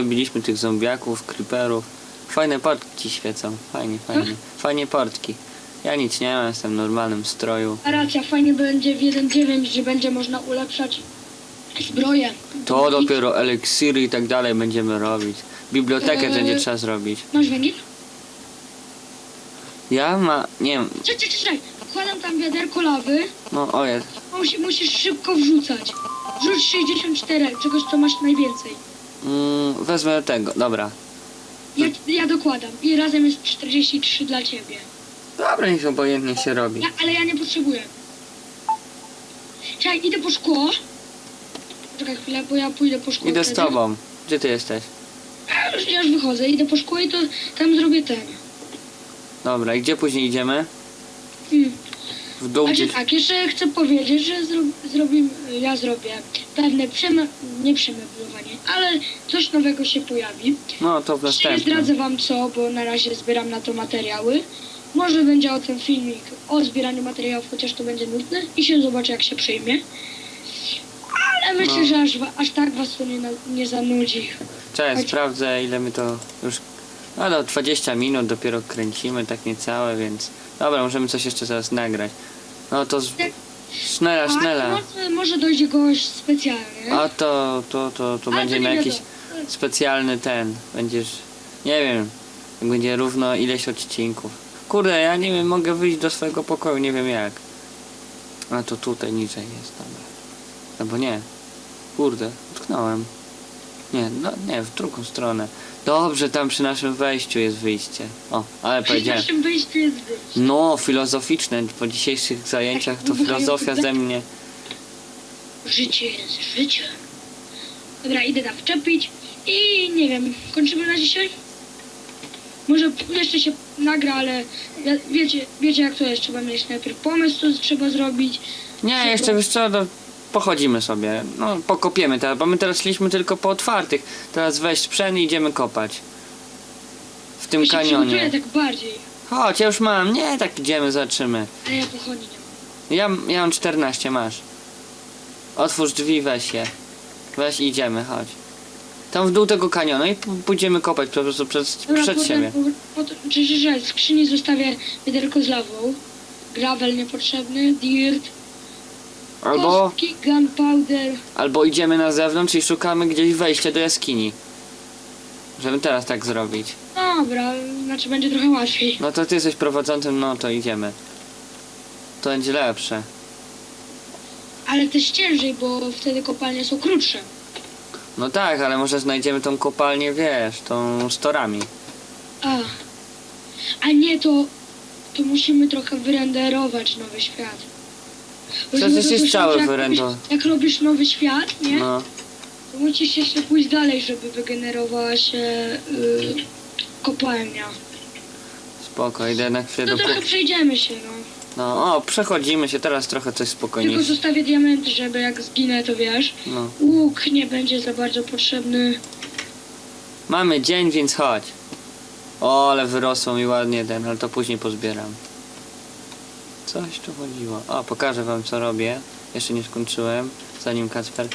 Robiliśmy tych zombiaków, creeperów. Fajne portki świecą. Fajnie, fajnie. Fajnie portki. Ja nic nie mam, jestem w normalnym stroju. A racja, fajnie będzie w 1.9, że będzie można ulepszać zbroję. To dopiero eliksiry i tak dalej będziemy robić. Bibliotekę Eee. będzie trzeba zrobić. Masz węgiel? Ja ma... nie wiem. Czekaj, czekaj, czekaj. Wkładam tam wiaderko lawy. No o jest. Musi, musisz szybko wrzucać. Wrzuć 64, czegoś co masz najwięcej. Mm, wezmę tego, dobra. Ja, ja dokładam. I razem jest 43 dla ciebie. Dobra, niech obojętnie się robi. Ja, ale ja nie potrzebuję. Czekaj, idę po szkło. Czekaj chwilę, bo ja pójdę po szkło. Idę z wtedy. tobą. Gdzie ty jesteś? Ja już, ja już wychodzę, idę po szkło i to tam zrobię ten. Dobra, i gdzie później idziemy? Hmm. W dół Znaczy gdzieś... tak, jeszcze chcę powiedzieć, że zro, zrobimy, ja zrobię pewne przeme, nie przemeblowanie, ale coś nowego się pojawi. No to w Nie zdradzę wam co, bo na razie zbieram na to materiały. Może będzie o tym filmik o zbieraniu materiałów, chociaż to będzie nudne i się zobaczy jak się przyjmie. Ale myślę, No. że aż, aż tak was to nie, nie zanudzi. Cześć, Chodź. sprawdzę ile my to już... No do 20 minut dopiero kręcimy, tak niecałe, więc... Dobra, możemy coś jeszcze zaraz nagrać. No to... Z... Sznela, A sznela. może, może dojdzie gość specjalny. A to, to, to, to Ale będzie nie na jakiś specjalny ten. Będziesz... Nie wiem. Będzie równo ileś odcinków. Kurde, ja nie wiem, mogę wyjść do swojego pokoju, nie wiem jak. A to tutaj niżej jest, dobra. Albo nie. Kurde, utknąłem. Nie, no nie, w drugą stronę. Dobrze, tam przy naszym wejściu jest wyjście. O, ale Przy powiedziałem. naszym wyjściu jest wyjście. No, filozoficzne. Po dzisiejszych zajęciach to filozofia ze mnie. Życie jest życiem. Dobra, idę tam wczepić i nie wiem, kończymy na dzisiaj? Może jeszcze się nagra, ale ja, wiecie, wiecie jak to jest, trzeba mieć najpierw pomysł, co trzeba zrobić. Nie, jeszcze wiesz co, no, pochodzimy sobie. No, pokopiemy teraz, bo my teraz szliśmy tylko po otwartych. Teraz weź sprzęt i idziemy kopać. W tym Ja się przygotuję kanionie. tak bardziej, Chodź, ja już mam. Nie, tak idziemy, zobaczymy. ale ja pochodni nie mam. Ja, ja mam 14, masz. Otwórz drzwi, weź je. Weź i idziemy, chodź. Tam w dół tego kanionu i p- pójdziemy kopać po prostu przed, Dobra, przed potem, siebie. po, po, czy, że, że w skrzyni zostawię wiaderko z lawą, gravel niepotrzebny, dirt, Albo, kostki, gunpowder. albo idziemy na zewnątrz i szukamy gdzieś wejścia do jaskini. Żeby teraz tak zrobić. Dobra, znaczy będzie trochę łatwiej. No to ty jesteś prowadzącym, no to idziemy. To będzie lepsze. Ale też ciężej, bo wtedy kopalnie są krótsze. No tak, ale może znajdziemy tą kopalnię, wiesz, tą z torami. A, a nie, to, to musimy trochę wyrenderować nowy świat. Co słyszałem, cały że jak robisz- nowy świat, nie? No. To musisz jeszcze pójść dalej, żeby wygenerowała się y, kopalnia. Spoko, idę na chwilę No do trochę przejdziemy się, no. No, o, przechodzimy się, teraz trochę coś Tylko spokojniejsze. zostawię diamenty, żeby jak zginę, to wiesz. No. Łuk nie będzie za bardzo potrzebny. Mamy dzień, więc chodź. O, ale wyrosło mi ładnie ten, ale to później pozbieram. Coś tu chodziło. O, pokażę wam co robię. Jeszcze nie skończyłem, zanim Kacper.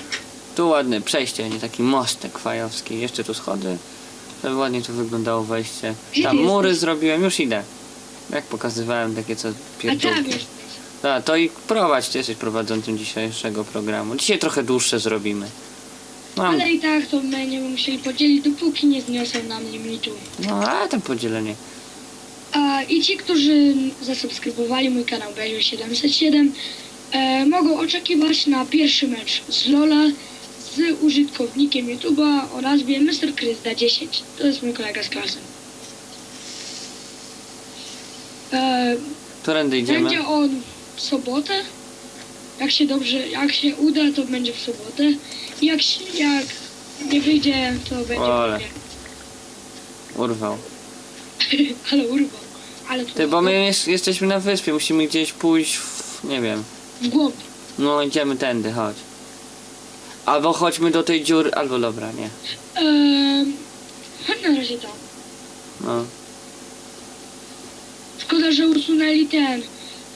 Tu ładne przejście, nie taki mostek fajowski. Jeszcze tu schody, żeby ładnie tu wyglądało wejście. Tam mury zrobiłem, już idę. Jak pokazywałem takie co A pierdółki. Dobra, to i prowadź, ty jesteś prowadzącym dzisiejszego programu. Dzisiaj trochę dłuższe zrobimy. Mam, Ale i tak to będziemy musieli podzielić, dopóki nie zniosą nam limitu. no ale tam podzielenie. A, I ci, którzy zasubskrybowali mój kanał Beziu707 e, mogą oczekiwać na pierwszy mecz z Lola z użytkownikiem YouTube'a o nazwie Mr. Kryzda 10. To jest mój kolega z klasy. E, Którędy idziemy? będzie on w sobotę. Jak się dobrze, jak się uda, to będzie w sobotę. I jak, się- jak nie wyjdzie, to będzie Ale. pewnie. Urwał. Ale urwał. Ale to Ty, bo my jest, jesteśmy na wyspie, musimy gdzieś pójść w, nie wiem. w głąb. No idziemy tędy, chodź. Albo chodźmy do tej dziury, albo dobra, nie. Eee, chodź na razie tam. No. Szkoda, że usunęli ten,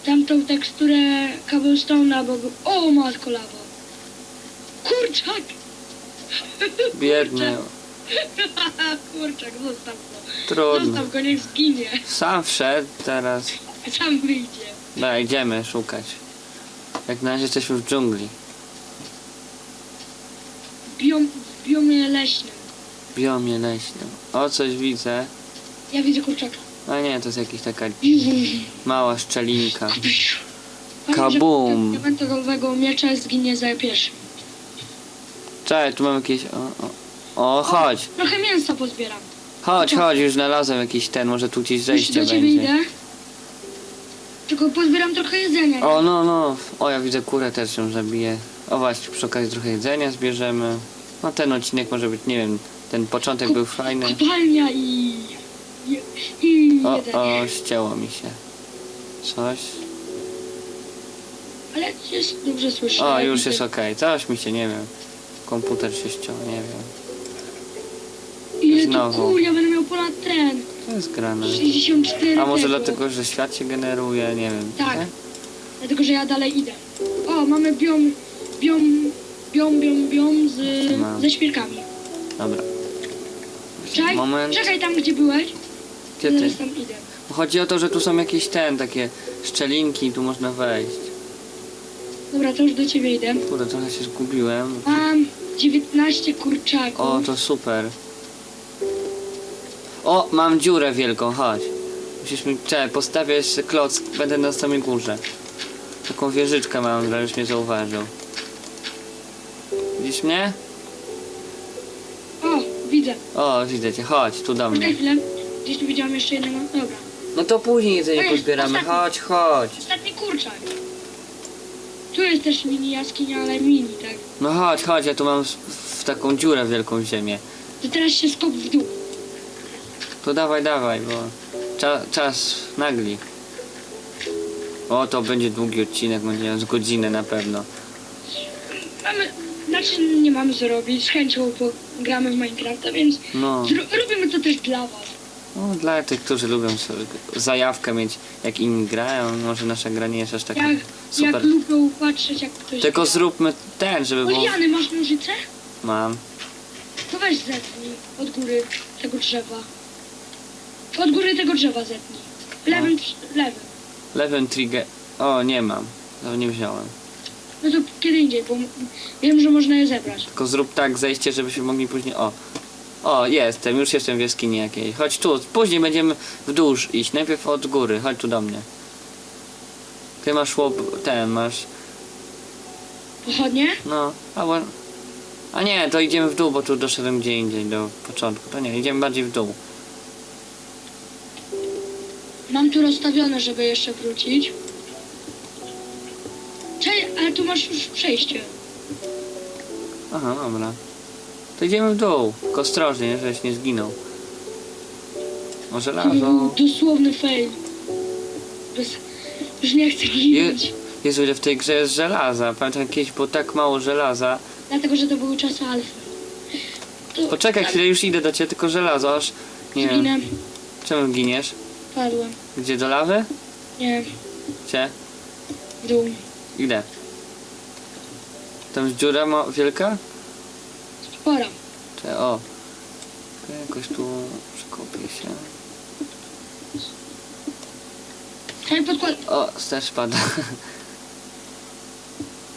tamtą teksturę cobblestone'a, bo... go- O, matko lawa. Kurczak! Biedny. Kurczak, zostaw go. Trudno. Zostaw go, niech zginie. Sam wszedł teraz. Sam wyjdzie. Dobra, idziemy szukać. Jak na razie jesteśmy w dżungli. Biom, w biomie leśnym. W biomie leśnym. O, coś widzę. Ja widzę kurczaka. A nie, to jest jakaś taka mała szczelinka. Kabum. Diamentowego miecza zginie za pierwszym. Czekaj, tu mam jakieś... O, o. o chodź. Trochę mięsa pozbieram. Chodź, chodź, już znalazłem jakiś ten, może tu gdzieś Już zejście do ciebie będzie. idę. Tylko pozbieram trochę jedzenia. O, no, no. O, ja widzę kurę też ją zabiję. O, właśnie, przy okazji trochę jedzenia zbierzemy. No, ten odcinek może być, nie wiem, ten początek był fajny. Kopalnia i... i, i O, jedzenie. o, ścięło mi się. Coś. Ale jest dobrze słyszę. O, już jest okej. Coś mi się, nie wiem. Komputer się ściął, nie wiem. Znowu. kur, ja będę miał ponad tren. To jest grane. 64 A może tego. dlatego, że świat się generuje, nie wiem. Tak. nie? Dlatego, że ja dalej idę. O, mamy biom, biom, biom, biom, biom z, Mam. ze świerkami. Dobra. Czekaj, Moment. czekaj tam, gdzie byłeś. Gdzie ty? Zaraz tam idę. Chodzi o to, że tu są jakieś ten, takie szczelinki, tu można wejść. Dobra, to już do ciebie idę. Kurde, trochę się zgubiłem. Mam 19 kurczaków. O, to super. O, mam dziurę wielką, chodź. Musisz mi... Czekaj, postawię jeszcze kloc, będę na samej górze. Taką wieżyczkę mam, żebyś mnie zauważył. Widzisz mnie? O, widzę. O, widzę cię, chodź, tu do Poczekaj mnie. chwilę. Gdzieś tu widziałam jeszcze jednego. Dobra. No to później jedzenie Ej, pozbieramy, ostatni. chodź, chodź. Ostatni kurczak. Tu jest też mini jaskinia, ale mini, tak? No chodź, chodź, ja tu mam w, w taką dziurę wielką w ziemię. To teraz się skop w dół. To dawaj, dawaj, bo cza, czas nagli. O, to będzie długi odcinek, będzie z godzinę na pewno. Mamy, znaczy nie mamy co robić, z chęcią gramy w Minecrafta, więc No, robimy to też dla was. no dla tych, którzy lubią sobie zajawkę mieć, jak inni grają, może nasza gra nie jest aż taka Jak, super. jak lubią patrzeć jak ktoś Tylko gra. zróbmy ten, żeby było... Oliany, masz nożyce? Mam. To weź zetnij od góry tego drzewa. Od góry tego drzewa zetnij. Lewym, lewym. Lewym trigger... O, nie mam. No, nie wziąłem. No to kiedy indziej, bo m- wiem, że można je zebrać. Tylko zrób tak zejście, żebyśmy mogli później... O. O, jestem, już jestem w jaskini jakiejś. Chodź tu, później będziemy w dół iść. Najpierw od góry, chodź tu do mnie. Ty masz łop... ten, masz... Pochodnie? No, albo... A nie, to idziemy w dół, bo tu doszedłem gdzie indziej do początku. To nie, idziemy bardziej w dół. Mam tu rozstawione, żeby jeszcze wrócić. Czekaj, ale tu masz już przejście. Aha, dobra. To idziemy w dół. Tylko ostrożnie, żebyś nie zginął. Może lazo. dosłowny fail. Bez... Już nie chcę ginąć. Jezu, ile w tej grze jest żelaza. Pamiętam kiedyś było tak mało żelaza. Dlatego, że to były czasy alfy. To... Poczekaj chwilę, już idę do ciebie, tylko żelazo aż... Nie wiem, Zginę. czemu giniesz? Padłem. Gdzie, do lawy? Nie, Gdzie? w dół. Idę. Tam jest dziura ma wielka? Spora. Czy, o. To Jakoś tu przekopię się. Czekaj, podkład... O, też pada.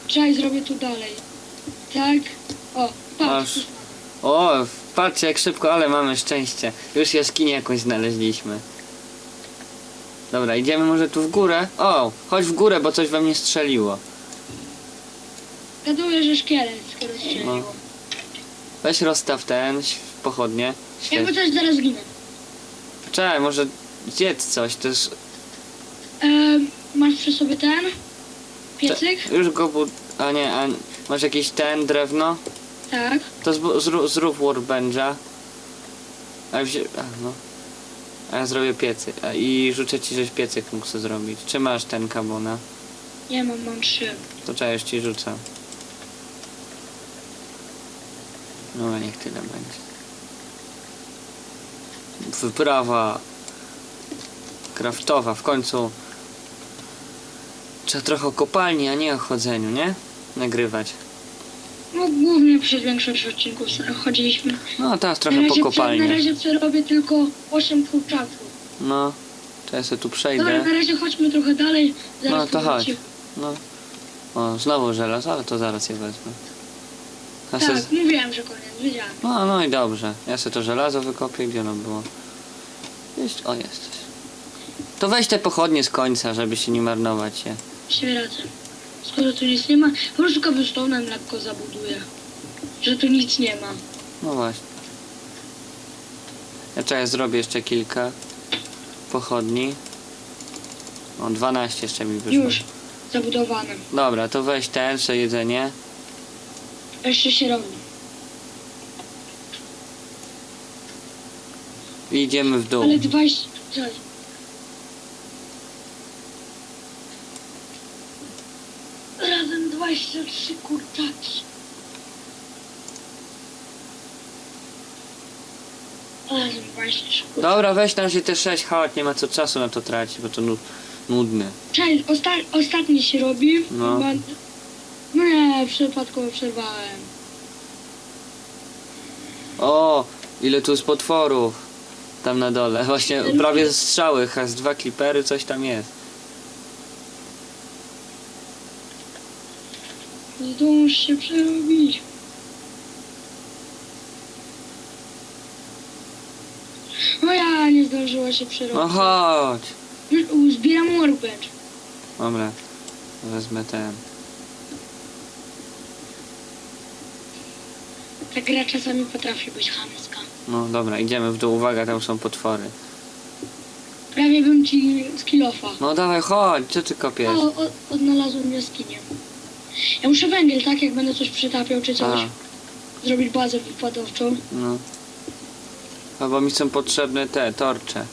Czekaj, zrobię tu dalej. Tak. O, patrz. Aż. O, patrzcie jak szybko, ale mamy szczęście. Już jaskinię jakąś znaleźliśmy. Dobra, idziemy może tu w górę. O, chodź w górę, bo coś we mnie strzeliło. Gaduję, że szkielet skoro strzeliło. No. Weź rozstaw ten, pochodnie. Jakby Świeć. coś zaraz ginę. Czekaj, może zjedz coś, jest... Ehm, masz przy sobie ten? Piecyk? Już go bud... A nie, a masz jakiś ten, drewno? Tak. To zrób, zrób workbencha. A, wzi- a no. A ja zrobię piecy. A, I życzę ci, żeś piecyk mógł sobie zrobić. Czy masz ten kabona? Nie mam, mam trzy. To trzeba już ci rzucę. No niech tyle będzie. Wyprawa kraftowa w końcu. Trzeba trochę o kopalni, a nie o chodzeniu, nie? Nagrywać. No głównie przez większość odcinków chodziliśmy. No teraz Na trochę razie, po prze- na kopalni. razie przerobię tylko 8 kurczaków. No, to ja sobie tu Dobra, przejdę. na razie chodźmy trochę dalej. Zaraz No to chodź. No. O, znowu żelazo, ale to zaraz je wezmę. Ja se... Tak, mówiłem, że koniec, wiedziałem. No, no i dobrze. Ja sobie to żelazo wykopię, gdzie ono było. Jest, o jesteś. To weź te pochodnie z końca, żeby się nie marnować je. Właściwie rację. Skoro tu nic nie ma, po prostu cobblestone'em lekko zabuduję. Że tu nic nie ma. No właśnie. Ja czekaj, zrobię jeszcze kilka pochodni. O, 12 jeszcze mi wyszło. Już zabudowane. Dobra, to weź ten, jeszcze jedzenie. Jeszcze się robi. Idziemy w dół. Ale 20... 23 kurczaki. Razem 23 kurczaki. Dobra, weź na razie te 6, chodź, nie ma co czasu na to tracić, bo to nu nudne. Cześć, osta ostatni się robi. No. Chyba... No nie, przypadkowo przerwałem. O, ile tu jest potworów. Tam na dole. Właśnie prawie strzały, has dwa klipery, coś tam jest. Zdąż się przerobić. No ja nie zdążyła się przerobić. No chodź. Zbieram workbench. Dobra, wezmę ten. Ta gra czasami potrafi być chamska. No dobra, idziemy w dół. Uwaga, tam są potwory. Prawie bym ci skillofa. No dawaj, chodź, co ty kopiesz? O, o, odnalazłem jaskinię. Ja muszę węgiel, tak? Jak będę coś przytapiał czy coś. A, Zrobić bazę wypadowczą. no. Albo mi są potrzebne te torcze.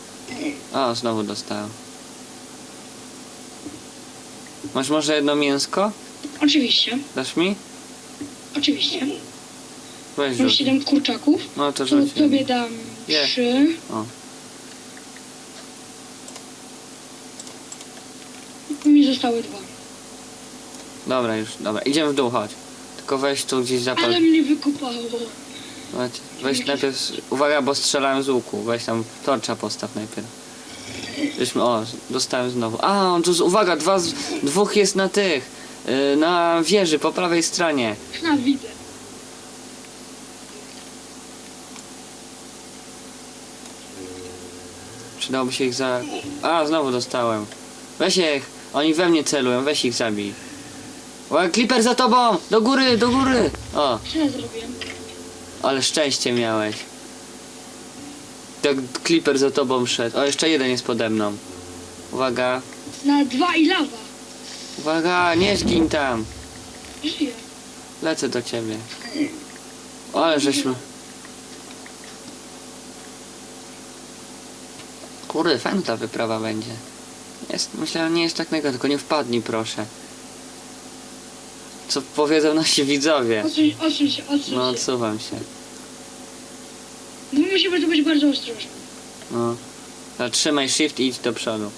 O, znowu dostałem. Masz może jedno mięsko? Oczywiście, Dasz mi? oczywiście. Weź Mam rzuć. 7 kurczaków. No to To rzuć. tobie dam Nie. 3. O. Mi zostały dwa. Dobra, już, dobra. Idziemy w dół, chodź. Tylko weź tu gdzieś zapal. Ale mnie wykopało. Weź, weź najpierw, uwaga, bo strzelałem z łuku. Weź tam torcza postaw najpierw. Żeśmy, o, dostałem znowu. A, on tu, z- uwaga, dwa, z- dwóch jest na tych, yy, na wieży po prawej stronie. Na widzę. Przydałoby się ich za... A, znowu dostałem. Weź ich, oni we mnie celują, weź ich zabij. Uwaga, Clipper za tobą! Do góry, do góry! O, Co ja zrobiłem? ale szczęście miałeś. Tak Clipper za tobą szedł. O, jeszcze jeden jest pode mną. Uwaga, Na dwa i lawa. uwaga, nie zgin tam. Żyję. Lecę do ciebie. O, ale żeśmy... Kurde, fajna ta wyprawa będzie. Jest, myślę, że nie jest tak najgorzej, tylko nie wpadnij proszę. Co powiedzą nasi widzowie. Odsuń się, odsuń No, się. odsuwam się. No musimy tu być bardzo ostrożni. No. Zatrzymaj shift i idź do przodu.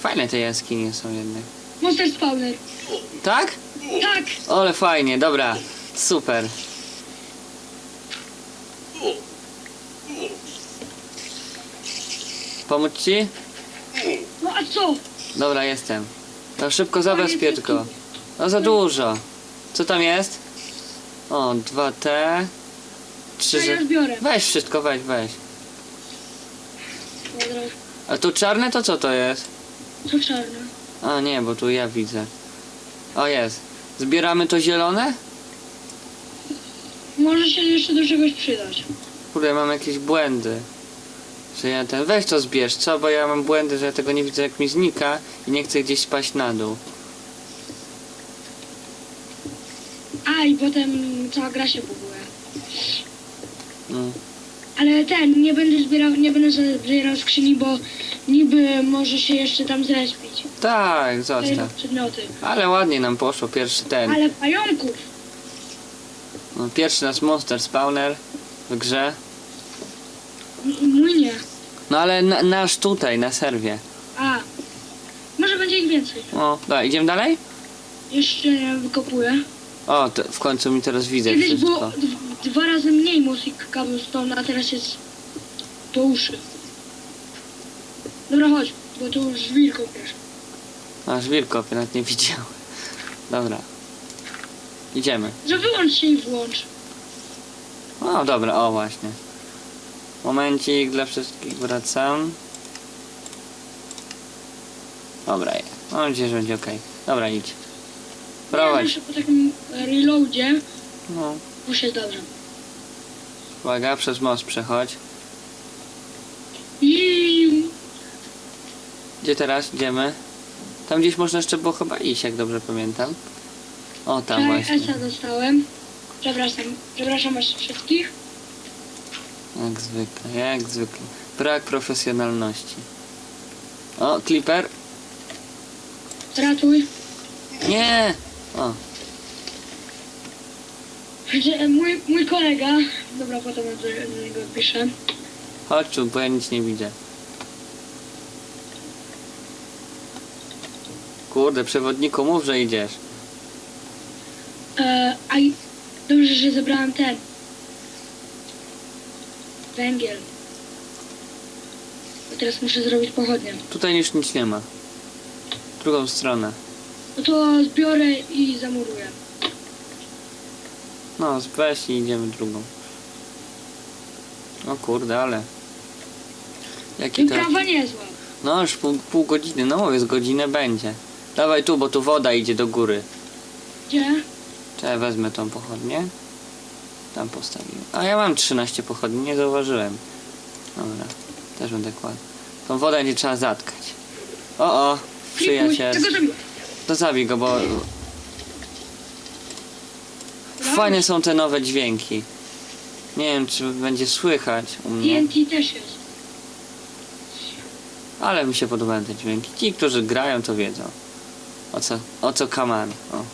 Fajne te jaskinie są jednak. Monster spawner. Tak? Tak! Ale fajnie, dobra. Super. Pomóc ci? No co? Dobra, jestem. To szybko zabezpiecz go. No za dużo. Co tam jest? O, 2T. Trzy. Ja zbiorę. Weź wszystko, weź, weź. Dobra. A tu czarne to co to jest? Co czarne? A nie, bo tu ja widzę. O jest. Zbieramy to zielone? Może się jeszcze do czegoś przydać. Kurde, mam jakieś błędy. Że ja ten. Weź to zbierz, co? Bo ja mam błędy, że ja tego nie widzę jak mi znika i nie chcę gdzieś spaść na dół. A i potem cała gra się buguje. Mm. Ale ten, nie będę zbierał, nie będę zbierał skrzyni, bo niby może się jeszcze tam zrespić. Tak, zostaw. przedmioty. Ale ładnie nam poszło pierwszy ten. Ale pająków! No, pierwszy nasz monster spawner w grze. M- Mój nie. No ale na, nasz tutaj, na serwie. A. Może będzie mniej więcej. O, dobra, idziemy dalej? Jeszcze nie wykopuję. O, to w końcu mi teraz widzę Kiedyś wszystko. było d- dwa razy mniej musik cobblestone, a teraz jest po uszy. Dobra, chodź, bo tu już żwir kopiesz. A, żwir kopię, nawet nie widziałem. Dobra. Idziemy. Że wyłącz się i włącz. O, dobra, o właśnie. Momencik dla wszystkich wracam. Dobra, je. mam nadzieję, że będzie ok. Dobra, idź. Ja Prowadź. zawsze po takim reloadzie No, jest dobrze. uwaga, przez most przechodź. Gdzie teraz? Idziemy? Tam gdzieś można jeszcze było chyba iść, jak dobrze pamiętam. O, tam Czekaj, właśnie. Esa dostałem. Przepraszam, przepraszam was wszystkich. Jak zwykle, jak zwykle. Brak profesjonalności. O, Clipper. Ratuj. Nie! O, Że Mój, mój kolega, dobra, potem do, do niego piszę. chodź tu, bo ja nic nie widzę. Kurde, przewodniku, mów, że idziesz. E, a i dobrze, że zebrałem ten. Węgiel. Bo teraz muszę zrobić pochodnię. Tutaj już nic nie ma. Drugą stronę. No to zbiorę i zamuruję. No, weź i idziemy drugą. O kurde, ale... Jaki to... Wyprawa niezła. No, już pół, pół godziny, no mówię, z godzinę będzie. Dawaj tu, bo tu woda idzie do góry. Gdzie? Czekaj, wezmę tą pochodnię. Tam postawiłem. A ja mam 13 pochodni, nie zauważyłem. Dobra, też będę kładł. Tą wodę nie trzeba zatkać. O, o, przyjaciel. To zabij go, bo... Fajne są te nowe dźwięki. Nie wiem, czy będzie słychać u mnie, TNT też jest. ale mi się podobają te dźwięki. Ci, którzy grają, to wiedzą. O co, o co kaman. O.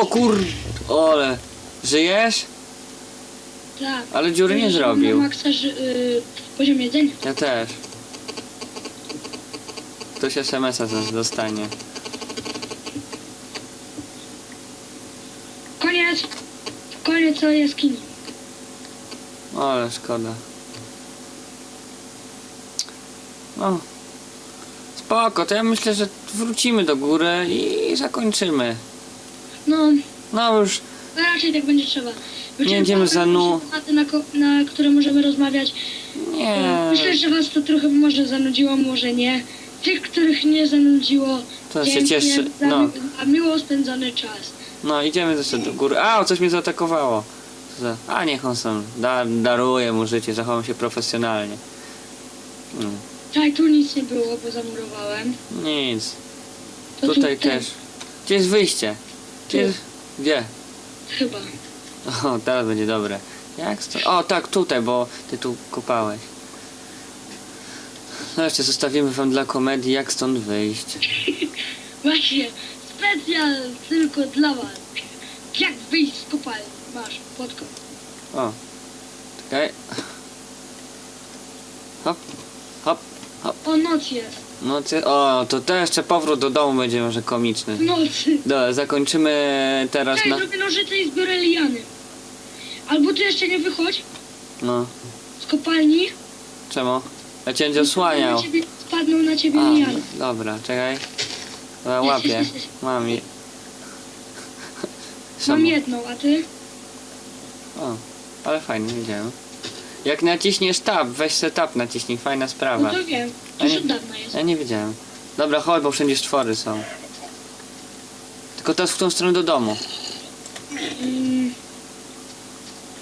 O kur... Ole. Żyjesz? Tak. Ale dziury nie zrobił. Na maksa ży- y, poziom jedzenia. Ja też. Ktoś SMS-a zaraz dostanie. Koniec. Koniec całej jaskini. Ale szkoda. No. Spoko, to ja myślę, że wrócimy do góry i zakończymy. No, No już raczej tak będzie trzeba. Nie idziemy za nu- Tematy, na, ko- na które możemy rozmawiać. nie. Myślę, że was to trochę może zanudziło, może nie. Tych, których nie zanudziło, To się dziękuję cieszę. za, No, za miło spędzony czas. no idziemy jeszcze do góry. A, coś mnie zaatakowało. Co za- A niech on sam da, daruje mu życie, zachowam się profesjonalnie. Mm, Tak, tu nic nie było, bo zamurowałem. Nic. To Tutaj też. Gdzie jest wyjście? Gdzie Tu. jest... Gdzie? Chyba. O, teraz będzie dobre. Jak sto... O, tak, tutaj, bo ty tu kopałeś. No jeszcze zostawimy wam dla komedii, jak stąd wyjść. Właśnie, specjal tylko dla was. Jak wyjść z kopalni? Masz, podkop. O, czekaj. Hop, hop, O, noc jest. No ty... O, to też jeszcze powrót do domu będzie może komiczny. Nocy. Dobra, zakończymy teraz Czekaj, na... zrobię nożyce i zbiorę liany. Albo ty jeszcze nie wychodź No, z kopalni. czemu? Ja cię będzie osłaniał. Na ciebie, spadną na ciebie A, liany. dobra, czekaj. Dobra, łapię. Mam je. Mam jedną, a ty? O, ale fajnie, widziałem. Jak naciśniesz tab, weź se tab naciśnij, fajna No sprawa. to wiem. To już od dawna jest. Ja nie wiedziałem. Dobra, chodź, bo wszędzie stwory są. Tylko teraz w tą stronę do domu. Mm,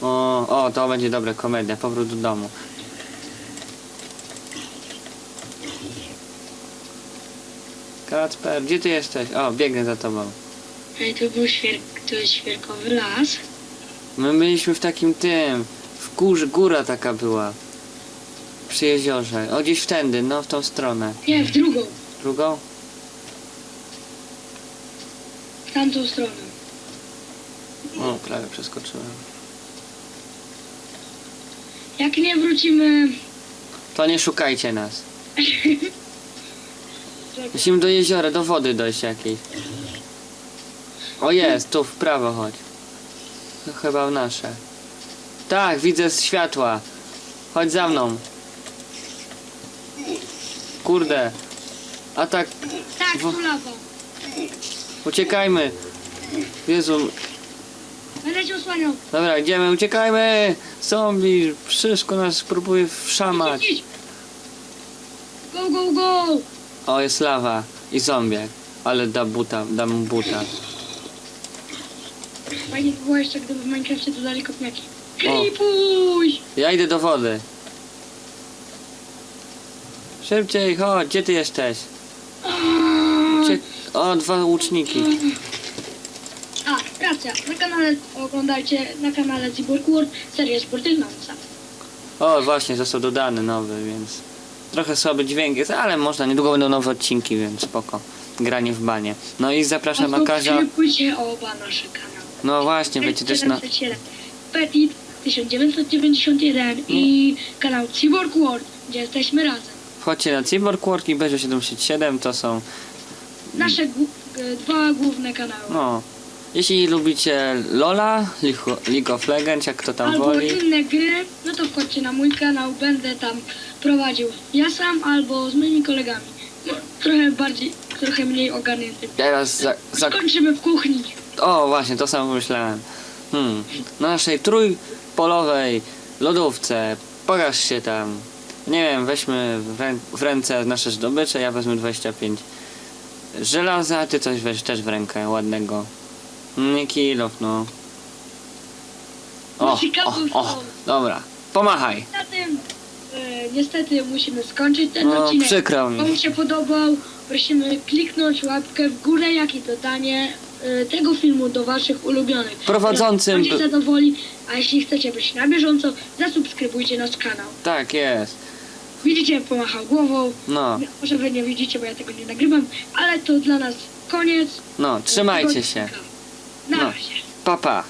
O, o, to będzie dobra komedia, powrót do domu. Kacper, gdzie ty jesteś? O, biegnę za tobą. Ej, to był świer... to jest świerkowy las. My byliśmy w takim tym, w górze, góra taka była. Przy jeziorze. O, gdzieś wtędy, no w tą stronę. Nie, w drugą. Drugą? W tamtą stronę. O, prawie przeskoczyłem. Jak nie wrócimy... To nie szukajcie nas. Musimy do jeziora, do wody dojść jakiejś. O jest, tu w prawo chodź. To chyba nasze. Tak, widzę z światła. Chodź za mną. Kurde. A tak, Tak, tu lawa. uciekajmy. Jezu, Będę cię osłaniał. dobra, idziemy, uciekajmy. Zombie, wszystko nas próbuje wszamać. Go, go, go. O, jest lawa i zombiak. Ale da buta, da mu buta. Fajnie by było jeszcze, gdyby w Minecrafcie dodali kopniaki. Klipuś! Ja idę do wody. Szybciej, chodź, gdzie ty jesteś? Gdzie... O, dwa łuczniki. A, racja. Na kanale oglądajcie, na kanale World serię sportywną. O, właśnie, został dodany nowy, więc... Trochę słaby dźwięk jest, ale można, niedługo będą nowe odcinki, więc spoko. Granie w banie. No i zapraszam na Kazia. Subskrybujcie oba nasze kanały. No właśnie, wiecie też na... 707, Petit 1991 i kanał Cyborg World, gdzie jesteśmy razem. Wchodźcie na Cyborg Work i Bezo 77, to są... Nasze głu- e, dwa główne kanały. No... Jeśli lubicie Lola, League- League of Legends, jak kto tam albo woli. inne gry, no to wchodźcie na mój kanał, będę tam prowadził ja sam albo z moimi kolegami. No, trochę bardziej, trochę mniej ogarnięty. Teraz za, za, Skończymy w kuchni. O, właśnie, to samo myślałem. Hmm. Na naszej trójpolowej lodówce. Pokaż się tam. Nie wiem, weźmy w, rę w ręce nasze zdobycze, ja wezmę 25 żelaza, ty coś weź też w rękę ładnego. Nie kilof, no. O, o, o, dobra. Pomachaj. Tym e, niestety musimy skończyć ten No, odcinek. przykro mi. Komu się podobał, prosimy kliknąć łapkę w górę, jak i dodanie e, tego filmu do waszych ulubionych. Prowadzącym Będzie zadowoli, a jeśli chcecie być na bieżąco, zasubskrybujcie nasz kanał. Tak jest. Widzicie, pomachał głową. No, Może wy nie widzicie, bo ja tego nie nagrywam, ale to dla nas koniec. no, trzymajcie się. Na No. razie. Pa, pa.